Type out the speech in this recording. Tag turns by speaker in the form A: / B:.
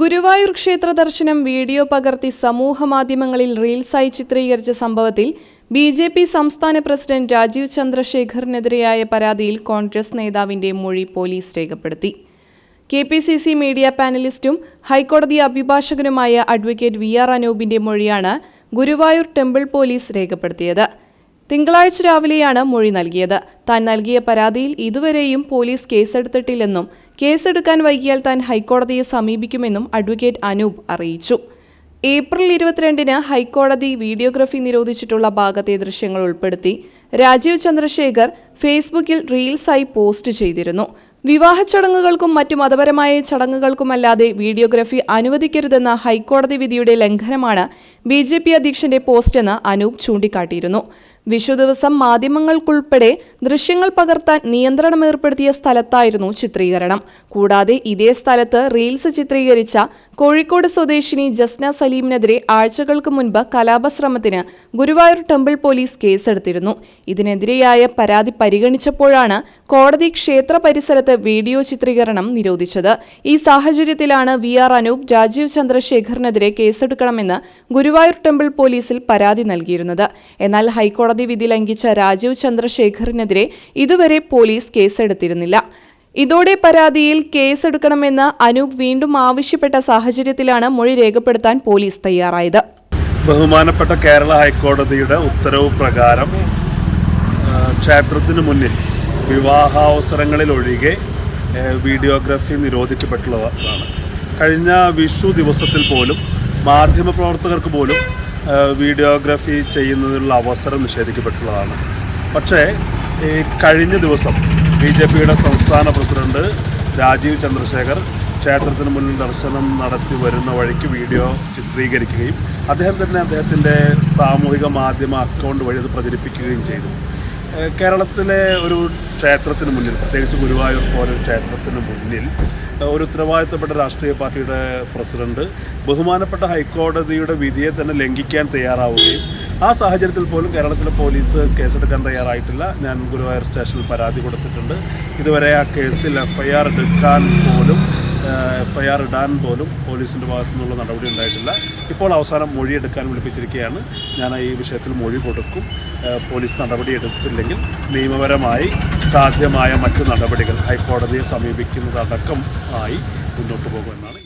A: ഗുരുവായൂർ ക്ഷേത്ര ദർശനം വീഡിയോ പകർത്തി സമൂഹ മാധ്യമങ്ങളിൽ റീൽസായി ചിത്രീകരിച്ച സംഭവത്തിൽ ബി ജെ പി സംസ്ഥാന പ്രസിഡന്റ് രാജീവ് ചന്ദ്രശേഖറിനെതിരെയായ പരാതിയിൽ കോൺഗ്രസ് നേതാവിന്റെ മൊഴി പോലീസ് രേഖപ്പെടുത്തി. K P C C media പാനലിസ്റ്റും ഹൈക്കോടതി അഭിഭാഷകനുമായ അഡ്വക്കേറ്റ് വി ആർ അനൂപിന്റെ മൊഴിയാണ് ഗുരുവായൂർ ടെമ്പിൾ പോലീസ് രേഖപ്പെടുത്തിയത്. തിങ്കളാഴ്ച രാവിലെയാണ് മൊഴി നൽകിയത്. താൻ നൽകിയ പരാതിയിൽ ഇതുവരെയും പോലീസ് കേസെടുത്തിട്ടില്ലെന്നും കേസെടുക്കാൻ വൈകിയാൽ താൻ ഹൈക്കോടതിയെ സമീപിക്കുമെന്നും അഡ്വക്കേറ്റ് അനൂപ് അറിയിച്ചു. ഏപ്രിൽ ഇരുപത്തിരണ്ടിന് ഹൈക്കോടതി വീഡിയോഗ്രഫി നിരോധിച്ചിട്ടുള്ള ഭാഗത്തെ ദൃശ്യങ്ങൾ ഉൾപ്പെടുത്തി. രാജീവ് ചന്ദ്രശേഖർ ഫേസ്ബുക്കിൽ റീൽസായി പോസ്റ്റ് ചെയ്തിരുന്നു. വിവാഹ ചടങ്ങുകൾക്കും മറ്റു മതപരമായ ചടങ്ങുകൾക്കുമല്ലാതെ വീഡിയോഗ്രഫി അനുവദിക്കരുതെന്ന ഹൈക്കോടതി വിധിയുടെ ലംഘനമാണ് ബി ജെ പി അധ്യക്ഷന്റെ പോസ്റ്റെന്ന് അനൂപ് ചൂണ്ടിക്കാട്ടിയിരുന്നു. വിഷു ദിവസം മാധ്യമങ്ങൾക്കുൾപ്പെടെ ദൃശ്യങ്ങൾ പകർത്താൻ നിയന്ത്രണം ഏർപ്പെടുത്തിയ സ്ഥലത്തായിരുന്നു ചിത്രീകരണം. കൂടാതെ ഇതേ സ്ഥലത്ത് റീൽസ് ചിത്രീകരിച്ച കോഴിക്കോട് സ്വദേശിനി ജസ്ന സലീമിനെതിരെ ആഴ്ചകൾക്ക് മുൻപ് കലാപശ്രമത്തിന് ഗുരുവായൂർ ടെമ്പിൾ പോലീസ് കേസെടുത്തിരുന്നു. ഇതിനെതിരെയായ പരാതി പരിഗണിച്ചപ്പോഴാണ് കോടതി ക്ഷേത്ര പരിസരത്ത് വീഡിയോ ചിത്രീകരണം നിരോധിച്ചത്. ഈ സാഹചര്യത്തിലാണ് വി ആർ അനൂപ് രാജീവ് ചന്ദ്രശേഖറിനെതിരെ കേസെടുക്കണമെന്ന് ഗുരുവായൂർ ടെമ്പിൾ പോലീസിൽ പരാതി നൽകിയിരുന്നത്. എന്നാൽ ഹൈക്കോടതി വിധി ലംഘിച്ച രാജീവ് ചന്ദ്രശേഖറിനെതിരെ ഇതുവരെ പോലീസ് കേസെടുത്തിരുന്നില്ല. ഇതോടെ പരാതിയിൽ കേസെടുക്കണമെന്ന് അനൂപ് വീണ്ടും ആവശ്യപ്പെട്ട സാഹചര്യത്തിലാണ് മൊഴി രേഖപ്പെടുത്താൻ പോലീസ് തയ്യാറായത്.
B: ബഹുമാനപ്പെട്ട കേരള ഹൈക്കോടതിയുടെ ഉത്തരവ് പ്രകാരം ക്ഷേത്രത്തിന് മുന്നിൽ വിവാഹാവസരങ്ങളിൽ ഒഴികെ വീഡിയോഗ്രാഫി നിരോധിക്കപ്പെട്ടുള്ളതാണ്. കഴിഞ്ഞ വിഷു ദിവസത്തിൽ പോലും മാധ്യമപ്രവർത്തകർക്ക് പോലും വീഡിയോഗ്രാഫി ചെയ്യുന്നതിനുള്ള അവസരം നിഷേധിക്കപ്പെട്ടുള്ളതാണ്. പക്ഷേ ഈ കഴിഞ്ഞ ദിവസം ബി ജെ പിയുടെ സംസ്ഥാന പ്രസിഡന്റ് രാജീവ് ചന്ദ്രശേഖർ ക്ഷേത്രത്തിന് മുന്നിൽ ദർശനം നടത്തി വരുന്ന വഴിക്ക് വീഡിയോ ചിത്രീകരിക്കുകയും അദ്ദേഹം തന്നെ അദ്ദേഹത്തിന്റെ സാമൂഹിക മാധ്യമ അക്കൗണ്ട് വഴി അത് പ്രചരിപ്പിക്കുകയും ചെയ്തു. കേരളത്തിലെ ഒരു ക്ഷേത്രത്തിന് മുന്നിൽ പ്രത്യേകിച്ച് ഗുരുവായൂർ പോലെ ക്ഷേത്രത്തിന് മുന്നിൽ ഒരു ഉത്തരവാദിത്തപ്പെട്ട രാഷ്ട്രീയ പാർട്ടിയുടെ പ്രസിഡന്റ് ബഹുമാനപ്പെട്ട ഹൈക്കോടതിയുടെ വിധിയെ തന്നെ ലംഘിക്കാൻ തയ്യാറാവുകയും ആ സാഹചര്യത്തിൽ പോലും കേരളത്തിലെ പോലീസ് കേസെടുക്കാൻ തയ്യാറായിട്ടില്ല. ഞാൻ ഗുരുവായൂർ സ്റ്റേഷനിൽ പരാതി കൊടുത്തിട്ടുണ്ട്. ഇതുവരെ ആ കേസിൽ എഫ്ഐആർ എടുക്കാൻ പോലും എഫ്ഐആർ ഇടാൻ പോലും പോലീസിന്റെ ഭാഗത്തു നിന്നുള്ള നടപടി ഉണ്ടായിട്ടില്ല. ഇപ്പോൾ അവസാനം മൊഴിയെടുക്കാൻ വിളിപ്പിച്ചിരിക്കുകയാണ്. ഞാൻ ഈ വിഷയത്തിൽ മൊഴി കൊടുക്കും. പോലീസ് നടപടി എടുത്തില്ലെങ്കിൽ നിയമപരമായി സാധ്യമായ മറ്റു നടപടികൾ ഹൈക്കോടതിയെ സമീപിക്കുന്നതടക്കം ആയി മുന്നോട്ട് പോകുമെന്നാണ്